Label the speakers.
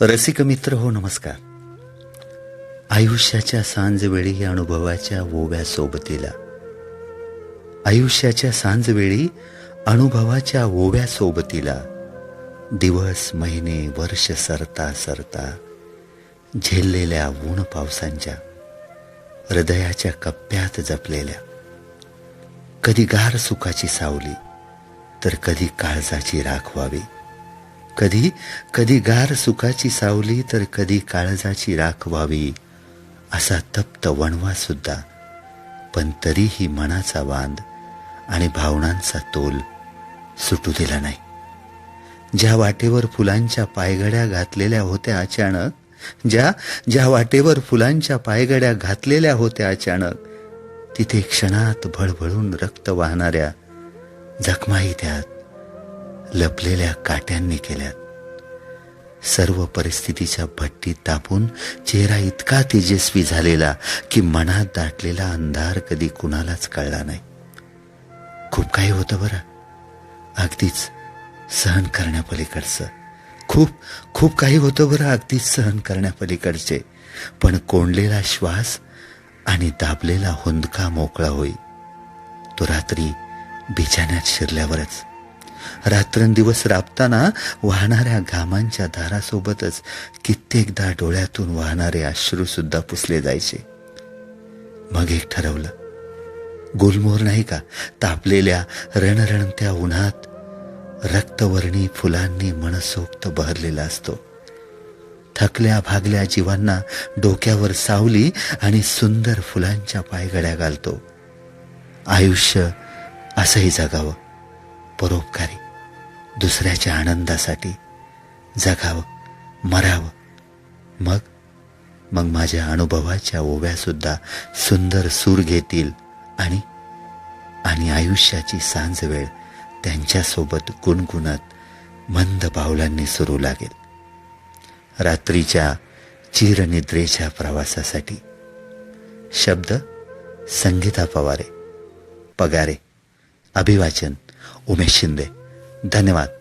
Speaker 1: रसिक मित्र हो नमस्कार. आयुष्याच्या सांजवेळी अनुभवाच्या ओव्या सोबतीला. आयुष्याच्या सांजवेळी अनुभवाच्या ओव्या सोबतीला. दिवस महिने वर्ष सरता सरता झेललेल्या ऊन पावसांच्या हृदयाच्या कप्प्यात जपलेल्या. कधी गार सुखाची सावली तर कधी काळजाची राख व्हावी. कधी कधी गार सुखाची सावली तर कधी काळजाची राख व्हावी. असा तप्त वणवा सुद्धा. पण तरीही मनाचा बांध आणि भावनांचा तोल सुटू दिला नाही. ज्या वाटेवर फुलांच्या पायगड्या घातलेल्या होत्या अचानक ज्या ज्या वाटेवर फुलांच्या पायगड्या घातलेल्या होत्या अचानक तिथे क्षणात भळभळून रक्त वाहणाऱ्या जखमाही त्यात लपलेल्या काट्यांनी केल्यात. सर्व परिस्थितीच्या भट्टीत तापून चेहरा इतका तेजस्वी झालेला की मनात दाटलेला अंधार कधी कुणालाच कळला नाही. खूप काही होतं बरं. अगदीच सहन करण्यापलीकडचं. खूप खूप काही होतं बरं अगदीच सहन करण्यापलीकडचे. पण कोंडलेला श्वास आणि दाबलेला हुंदका मोकळा होई. तो रात्री बिछाण्यात शिरल्यावरच. रात्रंदिवस राबताना वाहणाऱ्या घामांच्या धारासोबतच कित्येकदा डोळ्यातून वाहणारे अश्रू सुद्धा पुसले जायचे. मग एक ठरवलं. गोलमोर नाही का? तापलेल्या रणरणत्या उन्हात रक्तवर्णी फुलांनी मनसोक्त बहरलेला असतो. थकल्या भागल्या जीवांना डोक्यावर सावली आणि सुंदर फुलांच्या पायगड्या घालतो. आयुष्य असंही जगावं. परोपकारी. दुसऱ्याच्या आनंदासाठी जगावं मरावं. मग? मग माझ्या अनुभवाच्या ओव्यासुद्धा सुंदर सूर घेतील आणि आणि आयुष्याची सांज वेळ त्यांच्यासोबत गुणगुणत मंद पावलांनी सुरू लागेल. रात्रीच्या चिरनिद्रेच्या प्रवासासाठी. शब्द संगीता पवारे. पगारे. अभिवाचन. उमेश शिंदे धन्यवाद